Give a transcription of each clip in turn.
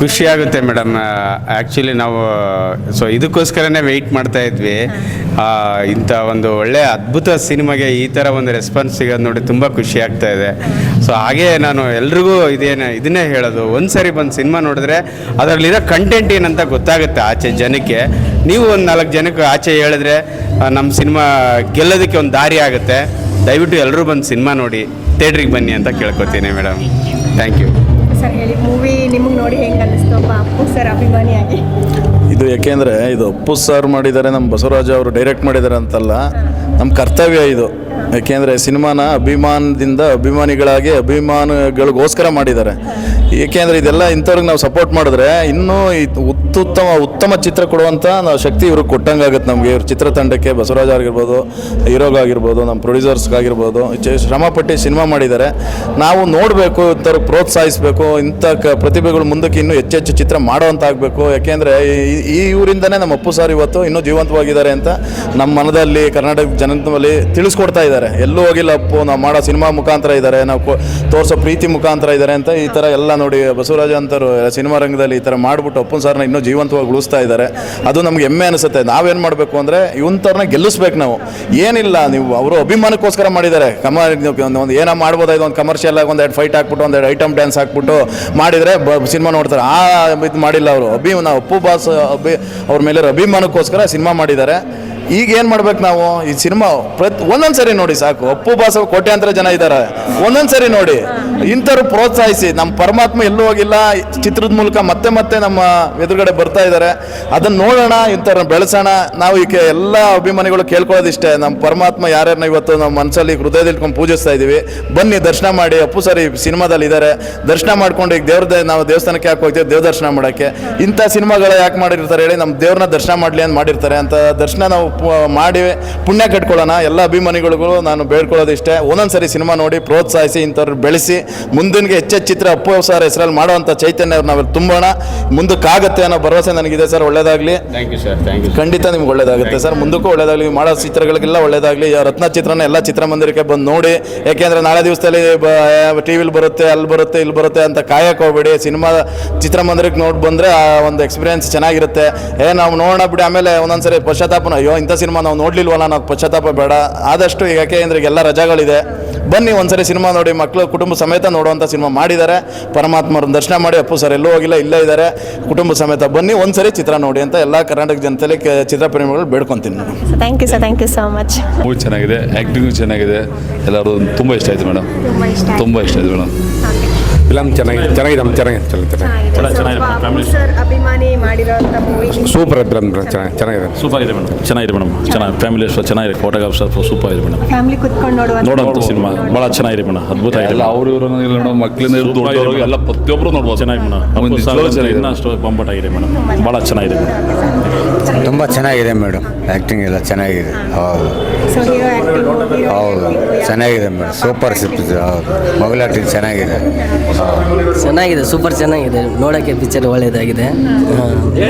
ಖುಷಿ ಆಗುತ್ತೆ madam. Actually ನಾವು ಸೊ ಇದಕ್ಕೋಸ್ಕರನೇ ವೆಯ್ಟ್ ಮಾಡ್ತಾ ಇದ್ವಿ. ಇಂಥ ಒಂದು ಒಳ್ಳೆಯ ಅದ್ಭುತ ಸಿನಿಮಾಗೆ ಈ ಥರ ಒಂದು ರೆಸ್ಪಾನ್ಸ್ ಸಿಗೋದು ನೋಡಿ ತುಂಬ ಖುಷಿ ಆಗ್ತಾ ಇದೆ. ಸೊ ಹಾಗೆ ನಾನು ಎಲ್ರಿಗೂ ಇದೇನು, ಇದನ್ನೇ ಹೇಳೋದು. ಒಂದು ಸಾರಿ ಬಂದು ಸಿನಿಮಾ ನೋಡಿದ್ರೆ ಅದರಲ್ಲಿರೋ ಕಂಟೆಂಟ್ ಏನಂತ ಗೊತ್ತಾಗುತ್ತೆ ಆಚೆ ಜನಕ್ಕೆ. ನೀವು ಒಂದು ನಾಲ್ಕು ಜನಕ್ಕೆ ಆಚೆ ಹೇಳಿದ್ರೆ ನಮ್ಮ ಸಿನಿಮಾ ಗೆಲ್ಲೋದಕ್ಕೆ ಒಂದು ದಾರಿ ಆಗುತ್ತೆ. ದಯವಿಟ್ಟು ಎಲ್ಲರೂ ಬಂದು ಸಿನಿಮಾ ನೋಡಿ ಥಿಯೇಟ್ರಿಗೆ ಬನ್ನಿ ಅಂತ ಕೇಳ್ಕೊತೀನಿ madam. Thank you sir movie ನಿಮಗೆ ನೋಡಿ ಹೆಂಗೆ ಅನ್ನಿಸ್ತು ಸರ್ ಅಭಿಮಾನಿಯಾಗಿ. ಇದು ಯಾಕೆಂದರೆ ಇದು ಅಪ್ಪು ಸರ್ ಮಾಡಿದ್ದಾರೆ ನಮ್ಮ ಬಸವರಾಜ ಅವರು ಡೈರೆಕ್ಟ್ ಮಾಡಿದ್ದಾರೆ ಅಂತಲ್ಲ ನಮ್ಮ ಕರ್ತವ್ಯ ಇದು. ಯಾಕೆಂದರೆ ಸಿನಿಮಾನ ಅಭಿಮಾನದಿಂದ ಅಭಿಮಾನಿಗಳಾಗಿ ಅಭಿಮಾನಗಳಿಗೋಸ್ಕರ ಮಾಡಿದ್ದಾರೆ. ಏಕೆಂದರೆ ಇದೆಲ್ಲ ಇಂಥವ್ರಿಗೆ ನಾವು ಸಪೋರ್ಟ್ ಮಾಡಿದ್ರೆ ಇನ್ನೂ ಉತ್ತಮ ಉತ್ತಮ ಚಿತ್ರ ಕೊಡುವಂಥ ನಾವು ಶಕ್ತಿ ಇವ್ರಿಗೆ ಕೊಟ್ಟಂಗಾಗುತ್ತೆ ನಮಗೆ. ಇವ್ರ ಚಿತ್ರತಂಡಕ್ಕೆ ಬಸವರಾಜ್ ಆಗಿರ್ಬೋದು ಹೀರೋಗಾಗಿರ್ಬೋದು ನಮ್ಮ ಪ್ರೊಡ್ಯೂಸರ್ಸ್ಗಾಗಿರ್ಬೋದು ಶ್ರಮಪಟ್ಟು ಸಿನಿಮಾ ಮಾಡಿದ್ದಾರೆ. ನಾವು ನೋಡಬೇಕು ಇಂಥವ್ರಿಗೆ ಪ್ರೋತ್ಸಾಹಿಸಬೇಕು, ಇಂಥ ಕ ಪ್ರತಿಭೆಗಳು ಮುಂದಕ್ಕೆ ಇನ್ನೂ ಹೆಚ್ಚೆಚ್ಚು ಚಿತ್ರ ಮಾಡೋವಂಥ ಆಗಬೇಕು ಯಾಕೆಂದರೆ ಈ ಊರಿಂದನೇ ನಮ್ಮ ಅಪ್ಪು ಸರ್ ಇವತ್ತು ಇನ್ನೂ ಜೀವಂತವಾಗಿದ್ದಾರೆ ಅಂತ ನಮ್ಮ ಮನದಲ್ಲಿ ಕರ್ನಾಟಕ ಜನದಲ್ಲಿ ತಿಳಿಸ್ಕೊಡ್ತಾ ಇದ್ದಾರೆ. ಎಲ್ಲೂ ಹೋಗಿಲ್ಲ ಅಪ್ಪು, ನಾವು ಮಾಡೋ ಸಿನಿಮಾ ಮುಖಾಂತರ ಇದ್ದಾರೆ, ನಾವು ತೋರಿಸೋ ಪ್ರೀತಿ ಮುಖಾಂತರ ಇದ್ದಾರೆ ಅಂತ ಈ ಥರ ಎಲ್ಲ ನೋಡಿ ಬಸವರಾಜ ಅಂತರು ಸಿನಿಮಾ ರಂಗದಲ್ಲಿ ಈ ಥರ ಮಾಡಿಬಿಟ್ಟು ಅಪ್ಪನ್ ಸರ್ನ ಇನ್ನೂ ಜೀವಂತವಾಗಿ ಉಳಿಸ್ತಾ ಇದ್ದಾರೆ. ಅದು ನಮ್ಗೆ ಹೆಮ್ಮೆ ಅನಿಸುತ್ತೆ. ನಾವೇನು ಮಾಡಬೇಕು ಅಂದರೆ ಇವಂಥವ್ರನ್ನ ಗೆಲ್ಲಿಸ್ಬೇಕು ನಾವು. ಏನಿಲ್ಲ, ನೀವು ಅವರು ಅಭಿಮಾನಕ್ಕೋಸ್ಕರ ಮಾಡಿದ್ದಾರೆ. ಕಮ, ಒಂದು ಏನೋ ಮಾಡ್ಬೋದಾಯ್ತು ಒಂದು ಕಮರ್ಷಿಯಲ್ ಆಗಿ ಒಂದೆರಡು ಫೈಟ್ ಹಾಕ್ಬಿಟ್ಟು, ಒಂದೆರಡು ಐಟಮ್ ಡ್ಯಾನ್ಸ್ ಹಾಕ್ಬಿಟ್ಟು ಮಾಡಿದರೆ ಬ, ಸಿನಿಮಾ ನೋಡ್ತಾರೆ. ಆ, ಇದು ಮಾಡಿಲ್ಲ ಅವರು. ಅಭಿ, ನಾವು ಅಪ್ಪು ಬಾಸ್, ಅಭಿ, ಅವ್ರ ಮೇಲೆ ಅಭಿಮಾನಕ್ಕೋಸ್ಕರ ಸಿನಿಮಾ ಮಾಡಿದ್ದಾರೆ. ಈಗ ಏನು ಮಾಡ್ಬೇಕು ನಾವು? ಈ ಸಿನಿಮಾ ಪ್ರತಿ, ಒಂದೊಂದು ಸರಿ ನೋಡಿ ಸಾಕು. ಅಪ್ಪು ಬಾಸ ಕೋಟ್ಯಾಂತರ ಜನ ಇದ್ದಾರೆ ಒಂದೊಂದು ಸರಿ ನೋಡಿ. ಇಂಥವ್ರು ಪ್ರೋತ್ಸಾಹಿಸಿ. ನಮ್ಮ ಪರಮಾತ್ಮ ಎಲ್ಲೂ ಹೋಗಿಲ್ಲ. ಚಿತ್ರದ ಮೂಲಕ ಮತ್ತೆ ಮತ್ತೆ ನಮ್ಮ ಎದುರುಗಡೆ ಬರ್ತಾ ಇದ್ದಾರೆ ಅದನ್ನು ನೋಡೋಣ, ಇಂಥವ್ರನ್ನ ಬೆಳೆಸೋಣ. ನಾವು ಈಗ ಎಲ್ಲ ಅಭಿಮಾನಿಗಳು ಕೇಳ್ಕೊಳ್ಳೋದಿಷ್ಟೇ. ನಮ್ಮ ಪರಮಾತ್ಮ ಯಾರ್ಯಾರನ್ನ ಇವತ್ತು ನಮ್ಮ ಮನಸ್ಸಲ್ಲಿ ಹೃದಯದಲ್ಲಿ ಇಟ್ಕೊಂಡು ಪೂಜಿಸ್ತಾ ಇದ್ದೀವಿ ಬನ್ನಿ, ದರ್ಶನ ಮಾಡಿ. ಅಪ್ಪು ಸರಿ ಸಿನಿಮಾದಲ್ಲಿ ಇದ್ದಾರೆ ದರ್ಶನ ಮಾಡ್ಕೊಂಡು ಈಗ ದೇವ್ರದ ನಾವು ದೇವಸ್ಥಾನಕ್ಕೆ ಯಾಕೆ ಹೋಗ್ತೀವಿ? ದೇವ್ರ ದರ್ಶನ ಮಾಡೋಕ್ಕೆ. ಇಂಥ ಸಿನಿಮಾಗಳು ಯಾಕೆ ಮಾಡಿರ್ತಾರೆ ಹೇಳಿ ನಮ್ಮ ದೇವ್ರನ್ನ ದರ್ಶನ ಮಾಡಲಿ ಅಂತ ಮಾಡಿರ್ತಾರೆ. ಅಂತ ದರ್ಶನ ನಾವು ಮಾಡಿ ಪುಣ್ಯ ಕಟ್ಕೊಳ್ಳೋಣ. ಎಲ್ಲ ಅಭಿಮಾನಿಗಳಿಗೂ ನಾನು ಬೇಡ್ಕೊಳ್ಳೋದು ಇಷ್ಟೇ ಒಂದೊಂದು ಸರಿ ಸಿನಿಮಾ ನೋಡಿ ಪ್ರೋತ್ಸಾಹಿಸಿ ಇಂಥವ್ರು ಬೆಳೆಸಿ ಮುಂದಿನಗೆ ಹೆಚ್ಚೆಚ್ಚು ಚಿತ್ರ ಅಪ್ಪು ಸರ್ ಹೆಸರಲ್ಲಿ ಮಾಡುವಂಥ ಚೈತನ್ಯ ನಾವು ತುಂಬೋಣ. ಮುಂದಕ್ಕಾಗತ್ತೆ ಅನ್ನೋ ಭರವಸೆ ನನಗಿದೆ ಸರ್. ಒಳ್ಳೇದಾಗಲಿ. Thank you sir thank you ಖಂಡಿತ ನಿಮ್ಗೆ ಒಳ್ಳೇದಾಗುತ್ತೆ ಸರ್. ಮುಂದಕ್ಕೂ ಒಳ್ಳೇದಾಗಲಿ. ಮಾಡೋ ಚಿತ್ರಗಳಿಗೆಲ್ಲ ಒಳ್ಳೇದಾಗಲಿ. ರತ್ನ ಚಿತ್ರನ ಎಲ್ಲ ಚಿತ್ರಮಂದಿರಕ್ಕೆ ಬಂದು ನೋಡಿ. ಯಾಕೆಂದರೆ ನಾಳೆ ದಿವಸದಲ್ಲಿ ಟಿ ವಿಲಿ ಬರುತ್ತೆ ಅಲ್ಲಿ ಬರುತ್ತೆ ಇಲ್ಲಿ ಬರುತ್ತೆ ಅಂತ ಕಾಯಕ್ಕೆ ಹೋಗ್ಬೇಡಿ. ಸಿನಿಮಾ ಚಿತ್ರಮಂದಿರಕ್ಕೆ ನೋಡಿ ಬಂದರೆ ಆ ಒಂದು ಎಕ್ಸ್ಪೀರಿಯನ್ಸ್ ಚೆನ್ನಾಗಿರುತ್ತೆ. ಏ ನಾವು ನೋಡೋಣ ಬಿಡಿ. ಆಮೇಲೆ ಒಂದೊಂದ್ಸರಿ ಪಶ್ಚಾತ್ತಾಪನ. ಅಯ್ಯೋ ಇಂಥ ಸಿನಿಮಾ ನಾವು ನೋಡ್ಲಿಲ್ವಲ್ಲ ನಾವು ಪಶ್ಚಾತ್ತಾಪ ಬೇಡ. ಆದಷ್ಟು ಯಾಕೆ ಅಂದರೆ ಈಗೆಲ್ಲ ರಜಾಗಳಿದೆ. ಬನ್ನಿ ಒಂದ್ಸರಿ ಸಿನಿಮಾ ನೋಡಿ ಮಕ್ಕಳು ಕುಟುಂಬ ಸಮೇತ ನೋಡುವಂಥ ಸಿನಿಮಾ ಮಾಡಿದ್ದಾರೆ. ಪರಮಾತ್ಮರ ದರ್ಶನ ಮಾಡಿ ಅಪ್ಪು ಸರ್ ಎಲ್ಲೂ ಹೋಗಿಲ್ಲ ಇಲ್ಲೇ ಇದ್ದಾರೆ. ಕುಟುಂಬ ಸಮೇತ ಬನ್ನಿ ಒಂದ್ಸರಿ ಚಿತ್ರ ನೋಡಿ ಅಂತ ಎಲ್ಲ ಕರ್ನಾಟಕ ಜನತೆಯಲ್ಲಿ ಚಿತ್ರ ಚಿತ್ರಪ್ರೇಮಿಗಳು ಬೇಡ್ಕೊತೀನಿ ನಾನು. Thank you sir thank you so much movie ಚೆನ್ನಾಗಿದೆ ಆ್ಯಕ್ಟಿಂಗು ಚೆನ್ನಾಗಿದೆ. ಎಲ್ಲರೂ ತುಂಬ ಇಷ್ಟ ಆಯಿತು ಮೇಡಮ್. ತುಂಬ ಇಷ್ಟ ಆಯ್ತು. ತುಂಬ ಇಷ್ಟ ಆಯಿತು ಮೇಡಮ್. ಫಿಲಮ್ ಚೆನ್ನಾಗಿದೆ ಚೆನ್ನಾಗಿದೆ ಚೆನ್ನಾಗಿದೆ ಚೆನ್ನಾಗಿದೆ ಚೆನ್ನಾಗಿದೆ. ಸರ್ ಅಭಿಮಾನಿ ಮಾಡಿರೋಂಥ ಮೂವಿ ಸೂಪರ್ ಫಿಲಮ್ ಚೆನ್ನಾಗಿ ಚೆನ್ನಾಗಿದೆ ಸೂಪರ್ ಇದೆ ಮೇಡಮ್ ಚೆನ್ನಾಗಿದೆ ಮೇಡಮ್ ಚೆನ್ನಾಗಿ ಫ್ಯಾಮಿಲಿ ಅಷ್ಟು ಚೆನ್ನಾಗಿದೆ ಫೋಟೋಗ್ರಾಫರ್ ಸೂಪರ್ ಇದೆ ಮೇಡಮ್. ಫ್ಯಾಮಿಲಿ ಕುತ್ಕೊಂಡು ನೋಡುವಂಥ ನೋಡೋಂಥ ಸಿನಿಮಾ ಭಾಳ ಚೆನ್ನಾಗಿದೆ ಮೇಡಮ್ ಅದ್ಭುತ ಆಗಿದೆ ಎಲ್ಲ ಅವರು ಇವರು ಮೇಡಮ್ ಮಕ್ಕಳಿಂದ ಹಿಡಿದು Super ಆಗಿದೆ ದೊಡ್ಡವರು ಎಲ್ಲ ಪ್ರತಿಯೊಬ್ಬರು ನೋಡ್ಬೋದು. ಚೆನ್ನಾಗಿ ಮೇಡಮ್. ಚೆನ್ನಾಗಿದೆ. ಇನ್ನಷ್ಟು ಬೊಂಬಾಟ್ ಆಗಿದೆ ಮೇಡಮ್ ಭಾಳ ಚೆನ್ನಾಗಿದೆ ಮೇಡಮ್. ತುಂಬ ಚೆನ್ನಾಗಿದೆ ಮೇಡಮ್ ಆ್ಯಕ್ಟಿಂಗ್ ಎಲ್ಲ ಚೆನ್ನಾಗಿದೆ ಹೌದು. ಸೊ ಹೀರೋ ಆ್ಯಕ್ಟಿಂಗ್ ಹೌದು ಚೆನ್ನಾಗಿದೆ ಮೇಡಮ್ ಸೂಪರ್ ಸಿಕ್ಕಿದೆ ಹೌದು. ಮೊಬೈಲ್ ಆ್ಯಕ್ಟಿಂಗ್ ಚೆನ್ನಾಗಿದೆ. ಚೆನ್ನಾಗಿದೆ ಸೂಪರ್ ಚೆನ್ನಾಗಿದೆ. ನೋಡೋಕ್ಕೆ ಪಿಕ್ಚರ್ ಒಳ್ಳೆಯದಾಗಿದೆ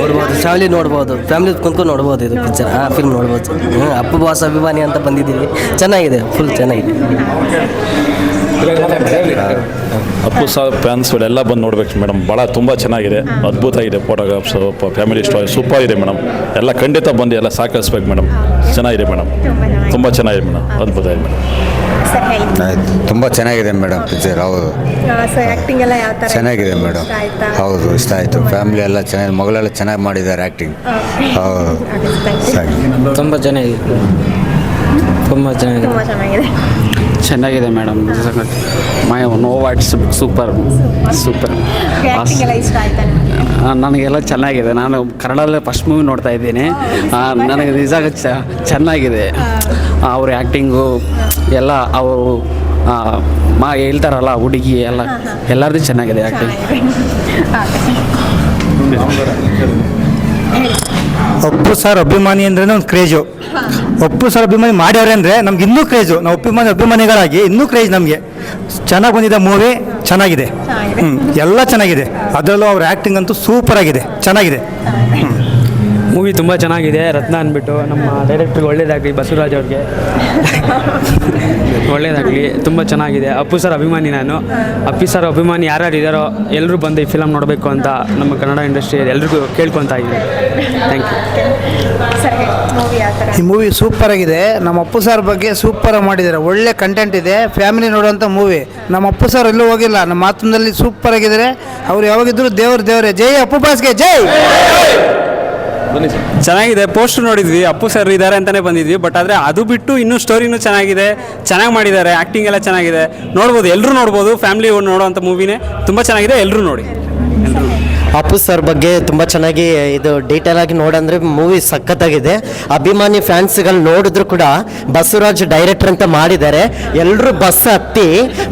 ನೋಡ್ಬೋದು. ಫ್ಯಾಮಿಲಿ ನೋಡ್ಬೋದು. ಫ್ಯಾಮಿಲಿ ಕುಂತ್ಕೊಂಡು ನೋಡ್ಬೋದು ಇದು ಪಿಕ್ಚರ್ ಆ ಫಿಲ್ಮ್ ನೋಡ್ಬೋದು. ಅಪ್ಪು ಬಾಸ್ ಅಭಿಮಾನಿ ಅಂತ ಬಂದಿದ್ದೀವಿ. ಚೆನ್ನಾಗಿದೆ ಫುಲ್ ಚೆನ್ನಾಗಿದೆ. ಅಪ್ಪು ಸಾರ್ ಫ್ಯಾನ್ಸ್ಗಳೆಲ್ಲ ಬಂದು ನೋಡ್ಬೇಕು ಮೇಡಮ್ ಭಾಳ ತುಂಬ ಚೆನ್ನಾಗಿದೆ. ಅದ್ಭುತ ಇದೆ ಫೋಟೋಗ್ರಾಫ್ಸ್ ಫ್ಯಾಮಿಲಿ ಸ್ಟೋರಿ ಸೂಪರ್ ಇದೆ ಮೇಡಮ್ ಎಲ್ಲ ಖಂಡಿತ ಬಂದು ಎಲ್ಲ ಸಹಕರಿಸ್ಬೇಕು ಮೇಡಮ್ ಚೆನ್ನಾಗಿದೆ ಮೇಡಮ್ ತುಂಬ ಚೆನ್ನಾಗಿದೆ. ಮೇಡಮ್ ಅದ್ಭುತ ಇದೆ ಮೇಡಮ್ ಸರ್ ಹೇಳಿ ಆಯ್ತು. ತುಂಬ ಚೆನ್ನಾಗಿದೆ ಮೇಡಮ್ ಪಿಕ್ಚರ್ ಹೌದು. ಸೊ ಆ್ಯಕ್ಟಿಂಗ್ ಎಲ್ಲ ಯಾವ ಥರ ಚೆನ್ನಾಗಿದೆ ಮೇಡಮ್. ಇಷ್ಟ ಆಯ್ತಾ? ಹೌದು ಇಷ್ಟ ಆಯ್ತು. ಫ್ಯಾಮಿಲಿ ಎಲ್ಲ ಚೆನ್ನಾಗಿ ಮಗಳೆಲ್ಲ ಚೆನ್ನಾಗಿ ಮಾಡಿದ್ದಾರೆ ಆ್ಯಕ್ಟಿಂಗ್ ಹೌದು. ತುಂಬ ಚೆನ್ನಾಗಿದೆ. ತುಂಬ ಚೆನ್ನಾಗಿದೆ. ತುಂಬ ಚೆನ್ನಾಗಿದೆ. ಚೆನ್ನಾಗಿದೆ madam. My no what's super super acting ಎಲ್ಲ ಇಷ್ಟ ಆಯ್ತಾ ನಿಮಗೆ? ನನಗೆಲ್ಲ ಚೆನ್ನಾಗಿದೆ. ನಾನು ಕನ್ನಡದಲ್ಲೇ ಫಸ್ಟ್ ಮೂವಿ ನೋಡ್ತಾ ಇದ್ದೀನಿ. ಆ, ನನಗೆ ನಿಜ ಚ- ಚೆನ್ನಾಗಿದೆ. ಅವ್ರ ಆ್ಯಕ್ಟಿಂಗು ಎಲ್ಲ ಅವರು ಮಾ ಹೇಳ್ತಾರಲ್ಲ ಹುಡುಗಿ ಎಲ್ಲ ಎಲ್ಲರದ್ದು ಚೆನ್ನಾಗಿದೆ ಆ್ಯಕ್ಟಿಂಗ್ ಒಪ್ಪು ಸರ್ ಅಭಿಮಾನಿ ಅಂದ್ರೆ ಒಂದು ಕ್ರೇಜು ಒಪ್ಪು ಸರ್ ಅಭಿಮಾನಿ ಮಾಡ್ಯಾರೆ ಅಂದರೆ ನಮ್ಗೆ ಇನ್ನೂ ಕ್ರೇಜು ನಾವು ಅಭಿಮಾನಿ ಅಭಿಮಾನಿಗಳಾಗಿ ಇನ್ನೂ ಕ್ರೇಜ್ ನಮಗೆ. ಚೆನ್ನಾಗಿ ಬಂದಿದೆ ಮೂವಿ ಚೆನ್ನಾಗಿದೆ. ಚೆನ್ನಾಗಿದೆ. ಹ್ಞೂ ಎಲ್ಲ ಚೆನ್ನಾಗಿದೆ. ಅದರಲ್ಲೂ ಅವ್ರ ಆ್ಯಕ್ಟಿಂಗ್ ಅಂತೂ ಸೂಪರ್ ಆಗಿದೆ. ಚೆನ್ನಾಗಿದೆ. ಮೂವಿ ತುಂಬ ಚೆನ್ನಾಗಿದೆ ರತ್ನ ಅಂದ್ಬಿಟ್ಟು ನಮ್ಮ ಡೈರೆಕ್ಟ್ರಿಗೆ ಒಳ್ಳೇದಾಗಲಿ ಬಸವರಾಜ್ ಅವ್ರಿಗೆ. ಒಳ್ಳೇದಾಗಲಿ ತುಂಬ ಚೆನ್ನಾಗಿದೆ. ಅಪ್ಪು ಸರ್ ಅಭಿಮಾನಿ ನಾನು. ಅಪ್ಪಿ ಸರ್ ಅಭಿಮಾನಿ ಯಾರ್ಯಾರು ಇದ್ದಾರೋ ಎಲ್ಲರೂ ಬಂದು ಈ ಫಿಲಮ್ ನೋಡಬೇಕು ಅಂತ ನಮ್ಮ ಕನ್ನಡ ಇಂಡಸ್ಟ್ರಿ ಎಲ್ರಿಗೂ ಕೇಳ್ಕೊತಾ ಇದ್ದೀನಿ. ಥ್ಯಾಂಕ್ ಯು ಈ ಮೂವಿ ಸೂಪರ್ ಆಗಿದೆ. ನಮ್ಮ ಅಪ್ಪು ಸರ್ ಬಗ್ಗೆ ಸೂಪರ್ ಮಾಡಿದ್ದಾರೆ. ಒಳ್ಳೆ ಕಂಟೆಂಟ್ ಇದೆ. ಫ್ಯಾಮಿಲಿ ನೋಡುವಂಥ ಮೂವಿ ನಮ್ಮ ಅಪ್ಪು ಸರ್ ಎಲ್ಲೂ ಹೋಗಿಲ್ಲ. ನಮ್ಮ ಮಾತಿನಲ್ಲಿ ಸೂಪರ್ ಆಗಿದ್ದಾರೆ. ಅವ್ರು ಯಾವಾಗಿದ್ರು ದೇವ್ರ ದೇವರೇ. ಜೈ ಅಪ್ಪು ಬಾಸ್ಗೆ ಜೈ! ಚೆನ್ನಾಗಿದೆ. ಪೋಸ್ಟ್ ನೋಡಿದ್ವಿ. ಅಪ್ಪು ಸರ್ ಇದ್ದಾರೆ ಅಂತಾನೆ ಬಂದಿದ್ವಿ. ಬಟ್ ಆದರೆ ಅದು ಬಿಟ್ಟು ಇನ್ನೂ ಸ್ಟೋರಿನೂ ಚೆನ್ನಾಗಿದೆ. ಚೆನ್ನಾಗಿ ಮಾಡಿದ್ದಾರೆ. ಆ್ಯಕ್ಟಿಂಗ್ ಎಲ್ಲ ಚೆನ್ನಾಗಿದೆ. ನೋಡ್ಬೋದು. ಎಲ್ಲರೂ ನೋಡ್ಬೋದು. ಫ್ಯಾಮಿಲಿ ನೋಡೋವಂಥ ಮೂವಿನೇ ತುಂಬ ಚೆನ್ನಾಗಿದೆ. ಎಲ್ಲರೂ ನೋಡಿ. ಅಪ್ಪು ಸರ್ ಬಗ್ಗೆ ತುಂಬ ಚೆನ್ನಾಗಿ ಇದು ಡೀಟೇಲ್ ಆಗಿ ನೋಡಂದ್ರೆ ಮೂವಿ ಸಖತ್ತಾಗಿದೆ. ಅಭಿಮಾನಿ ಫ್ಯಾನ್ಸ್ಗಳು ನೋಡಿದ್ರು ಕೂಡ ಬಸವರಾಜ್ ಡೈರೆಕ್ಟರ್ ಅಂತ ಮಾಡಿದ್ದಾರೆ. ಎಲ್ಲರೂ ಬಸ್ ಹತ್ತಿ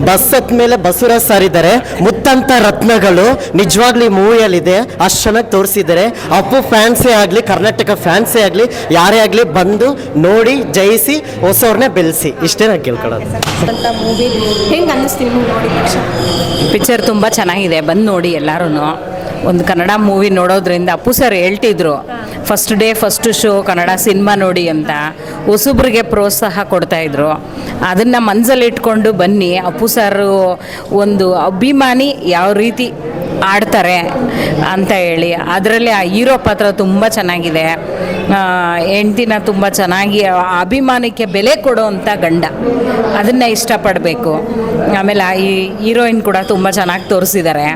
ಬಸ್ ಹತ್ತ ಮೇಲೆ ಬಸವರಾಜ್ ಸರ್ ಇದ್ದಾರೆ. ಮುತ್ತಂತ ರತ್ನಗಳು ನಿಜವಾಗ್ಲೂ ಈ ಮೂವಿಯಲ್ಲಿದೆ ಅಷ್ಟು ಚೆನ್ನಾಗಿ ತೋರಿಸಿದ್ದಾರೆ. ಅಪ್ಪು ಫ್ಯಾನ್ಸೇ ಆಗಲಿ ಕರ್ನಾಟಕ ಫ್ಯಾನ್ಸೇ ಆಗಲಿ ಯಾರೇ ಆಗಲಿ ಬಂದು ನೋಡಿ ಜಯಿಸಿ ಹೊಸವ್ರನ್ನೇ ಬೆಳೆಸಿ. ಇಷ್ಟೇ ನಾನು ಕೇಳ್ಕೊಳ್ಳೋದು. ಅಂತ ಮೂವಿ ಹೆಂಗೆ ನೋಡಿದ ಪಿಕ್ಚರ್ ತುಂಬ ಚೆನ್ನಾಗಿದೆ. ಬಂದು ನೋಡಿ ಎಲ್ಲರೂ ಒಂದು ಕನ್ನಡ ಮೂವಿ ನೋಡೋದ್ರಿಂದ ಅಪ್ಪು ಸರ್ ಹೇಳ್ತಿದ್ರು first day first show Kannada cinema ನೋಡಿ ಅಂತ. ಹೊಸಬ್ರಿಗೆ ಪ್ರೋತ್ಸಾಹ ಕೊಡ್ತಾಯಿದ್ರು ಅದನ್ನು ಮನಸ್ಸಲ್ಲಿ ಇಟ್ಕೊಂಡು ಬನ್ನಿ, ಅಪ್ಪು ಸರ್ ಒಂದು ಅಭಿಮಾನಿ ಯಾವ ರೀತಿ ಆಡ್ತಾರೆ ಅಂತ ಹೇಳಿ. ಅದರಲ್ಲಿ ಆ ಹೀರೋ ಪಾತ್ರ ತುಂಬ ಚೆನ್ನಾಗಿದೆ. ಹೆಂಡ್ತಿನ ತುಂಬ ಚೆನ್ನಾಗಿ ಅಭಿಮಾನಕ್ಕೆ ಬೆಲೆ ಕೊಡೋವಂಥ ಗಂಡ. ಅದನ್ನು ಇಷ್ಟಪಡಬೇಕು. ಆಮೇಲೆ ಈ ಹೀರೋಯಿನ್ ಕೂಡ ತುಂಬ ಚೆನ್ನಾಗಿ ತೋರಿಸಿದ್ದಾರೆ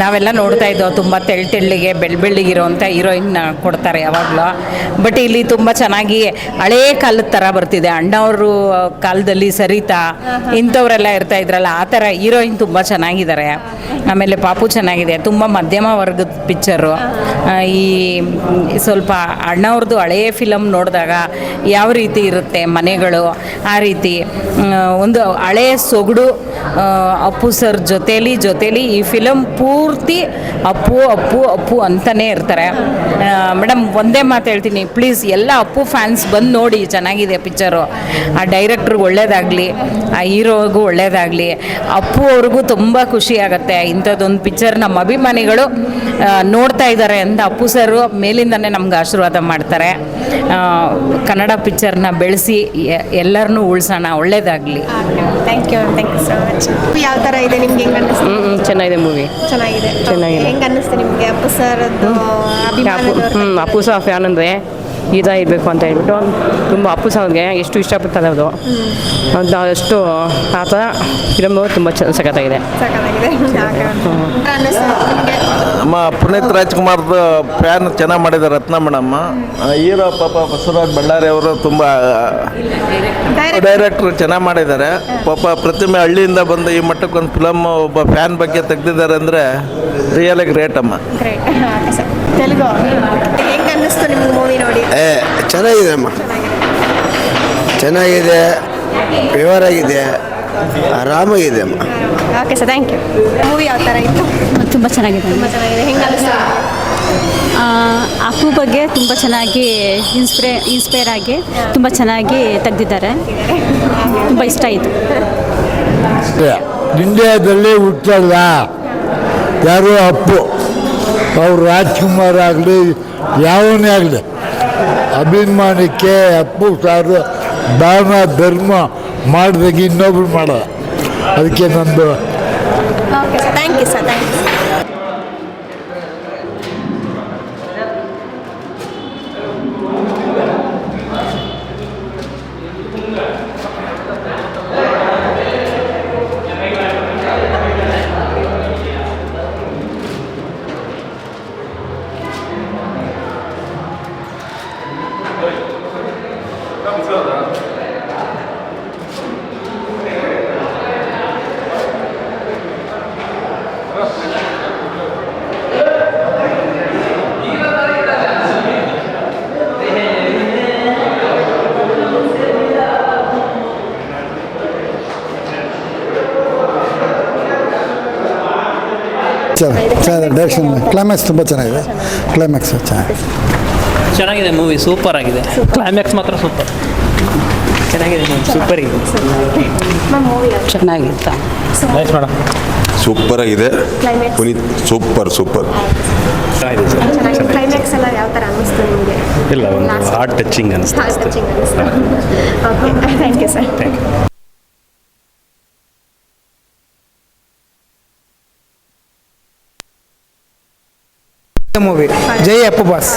ನಾವೆಲ್ಲ ನೋಡ್ತಾ ಇದ್ದೋ ತುಂಬ ತೆಳ್ ತೆಳ್ಳಿಗೆ ಬೆಳ್ ಬೆಳ್ಳಿಗಿರೋವಂಥ ಹೀರೋಯಿನ್ ಕೊಡ್ತಾರೆ ಯಾವಾಗಲೂ. ಬಟ್ ಇಲ್ಲಿ ತುಂಬ ಚೆನ್ನಾಗಿ ಹಳೇ ಕಾಲದ ಥರ ಬರ್ತಿದೆ. ಅಣ್ಣವರು ಕಾಲದಲ್ಲಿ ಸರಿತಾ ಇಂಥವರೆಲ್ಲ ಇರ್ತಾ ಇದ್ರಲ್ಲ ಆ ಥರ ಹೀರೋಯಿನ್ ತುಂಬ ಚೆನ್ನಾಗಿದ್ದಾರೆ ಆಮೇಲೆ ಪಾಪು ಚೆನ್ನಾಗಿದೆ. ತುಂಬ ಮಧ್ಯಮ ವರ್ಗದ ಪಿಕ್ಚರು ಈ ಸ್ವಲ್ಪ ಅಣ್ಣವ್ರದ್ದು ಹಳೆಯ ಫಿಲಮ್ ನೋಡಿದಾಗ ಯಾವ ರೀತಿ ಇರುತ್ತೆ ಮನೆಗಳು ಆ ರೀತಿ. ಒಂದು ಹಳೆಯ ಸೊಗಡು ಅಪ್ಪು ಸರ್ ಜೊತೇಲಿ ಜೊತೇಲಿ ಈ ಫಿಲಮ್ ಪೂರ್ತಿ ಅಪ್ಪು ಅಪ್ಪು ಅಪ್ಪು ಅಂತಲೇ ಇರ್ತಾರೆ. ಮೇಡಮ್ ಒಂದೇ ಮಾತು ಹೇಳ್ತೀನಿ. ಪ್ಲೀಸ್ ಎಲ್ಲ ಅಪ್ಪು ಫ್ಯಾನ್ಸ್ ಬಂದು ನೋಡಿ ಚೆನ್ನಾಗಿದೆ ಪಿಕ್ಚರು ಆ ಡೈರೆಕ್ಟ್ರಿಗೆ ಒಳ್ಳೇದಾಗಲಿ ಆ ಹೀರೋಗೂ ಒಳ್ಳೇದಾಗಲಿ ಅಪ್ಪು ಅವ್ರಿಗೂ ತುಂಬ ಖುಷಿ ಆಗುತ್ತೆ. ಇಂಥದ್ದೊಂದು ಪಿಕ್ಚರ್ ನಮ್ಮ ಅಭಿಮಾನಿಗಳು ನೋಡ್ತಾ ಇದ್ದಾರೆ ಅಂತ ಅಪ್ಪು ಸರ್ ಮೇಲಿಂದನೇ ನಮ್ಗೆ ಆಶೀರ್ವಾದ ಮಾಡ್ತಾರೆ. ಕನ್ನಡ ಪಿಕ್ಚರ್ನ ಬೆಳೆಸಿ ಎಲ್ಲರನ್ನೂ ಉಳಿಸೋಣ. ಒಳ್ಳೇದಾಗಲಿ. Thank you thank you so much ಯಾವ ಥರ ಇದೆ ನಿಮ್ಗೆ ಹೆಂಗೆ ಹ್ಞೂ ಚೆನ್ನಾಗಿದೆ ಮೂವಿ ಚೆನ್ನಾಗಿದೆ. ಚೆನ್ನಾಗಿದೆ. ಹೆಂಗೆ ಅನ್ನಿಸ್ತು ನಿಮಗೆ? ಅಪ್ಪು ಸರ್ ಅದು ಹ್ಞೂ ಅಪ್ಪು ಸಹ ಫ್ಯಾನ್ ಅಂದರೆ ಈ ಥರ ಇರಬೇಕು ಅಂತ ಹೇಳ್ಬಿಟ್ಟು ತುಂಬ ಅಪ್ಪು ಸಾವ್ಗೆ ಎಷ್ಟು ಇಷ್ಟಪಡ್ತಾರೆ ಅದು. ಅದು ಅಷ್ಟು ಆ ಥರ ಫಿಲಮ್ ತುಂಬ ಚೆನ್ನ ಸಖತ್ತಾಗಿದೆ. ನಮ್ಮ ಪುನೀತ್ ರಾಜ್ಕುಮಾರ್ದು ಫ್ಯಾನ್ ಚೆನ್ನಾಗಿ ಮಾಡಿದ್ದಾರೆ ರತ್ನ ಮೇಡಮ್ಮ ಹೀರೋ ಪಾಪ ಬಸವರಾಜ್ ಬಳ್ಳಾರಿ ಅವರು ತುಂಬ ಡೈರೆಕ್ಟ್ರು ಚೆನ್ನಾಗಿ ಮಾಡಿದ್ದಾರೆ. ಪಾಪ ಪ್ರತಿಮೆ ಹಳ್ಳಿಯಿಂದ ಬಂದು ಈ ಮಟ್ಟಕ್ಕೆ ಒಂದು ಫಿಲಮ್ ಒಬ್ಬ ಫ್ಯಾನ್ ಬಗ್ಗೆ ತೆಗ್ದಿದ್ದಾರೆ ಅಂದರೆ ರಿಯಲಿ ಗ್ರೇಟ್ ಅಮ್ಮ. ಗ್ರೇಟ್ ತೆಲುಗು. ಹೆಂಗೆ ಅನ್ನಿಸ್ತು ನಿಮ್ಗೆ ಮೂವಿ ನೋಡಿ? ಏ ಚೆನ್ನಾಗಿದೆ ಅಮ್ಮ. ಚೆನ್ನಾಗಿದೆ ಪ್ಯೂರ್ ಆಗಿದೆ ಆರಾಮಾಗಿದೆ ಅಮ್ಮ. Okay sir thank you movie ಯಾವ ಥರ ಇತ್ತು? ತುಂಬ ಚೆನ್ನಾಗಿದೆ. ತುಂಬ ಚೆನ್ನಾಗಿದೆ. ಹೆಂಗೆ ಅನ್ನಿಸ್ತು? ಅಪ್ಪು ಬಗ್ಗೆ ತುಂಬ ಚೆನ್ನಾಗಿ ಇನ್ಸ್ಪ್ರೇ ಇನ್ಸ್ಪೈರ್ ಆಗಿ ತುಂಬ ಚೆನ್ನಾಗಿ ತೆಗೆದಿದ್ದಾರೆ. ತುಂಬ ಇಷ್ಟ ಆಯಿತು. ಇಂಡಿಯಾದಲ್ಲಿ ಹುಟ್ಟಲ್ಲ ಯಾರು ಅಪ್ಪು. ಅವ್ರು ರಾಜ್ಕುಮಾರ್ ಆಗಲಿ, ಯಾವನೇ ಆಗಲಿ. ಅಭಿಮಾನಕ್ಕೆ ಅಪ್ಪು ಸಾರು ದಾನ, ಧರ್ಮ ಮಾಡಿದಾಗ ಇನ್ನೊಬ್ರು ಮಾಡೋದು ಅದಕ್ಕೆ ನಂದು thank you thank you direction climax ತುಂಬ ಚೆನ್ನಾಗಿದೆ. ಕ್ಲೈಮ್ಯಾಕ್ಸ್ ಚೆನ್ನಾಗಿದೆ. ಚೆನ್ನಾಗಿದೆ ಮೂವಿ ಸೂಪರ್ ಆಗಿದೆ. ಕ್ಲೈಮ್ಯಾಕ್ಸ್ ಮಾತ್ರ ಸೂಪರ್ ಚೆನ್ನಾಗಿದೆ ಸೂಪರ್ ಇದೆ ಚೆನ್ನಾಗಿತ್ತು. ನೈಸ್ ಮೇಡಮ್ ಸೂಪರ್ ಆಗಿದೆ. ಪುನೀತ್ ಸೂಪರ್ ಸೂಪರ್ ಇಲ್ಲ ಒಂದು ಹಾರ್ಟ್ ಟಚಿಂಗ್ ಅನಿಸ್ತು ಥ್ಯಾಂಕ್ ಯು ಸರ್ ಮೂವಿ ಜೈ ಅಪ್ಪು ಬಾಸ್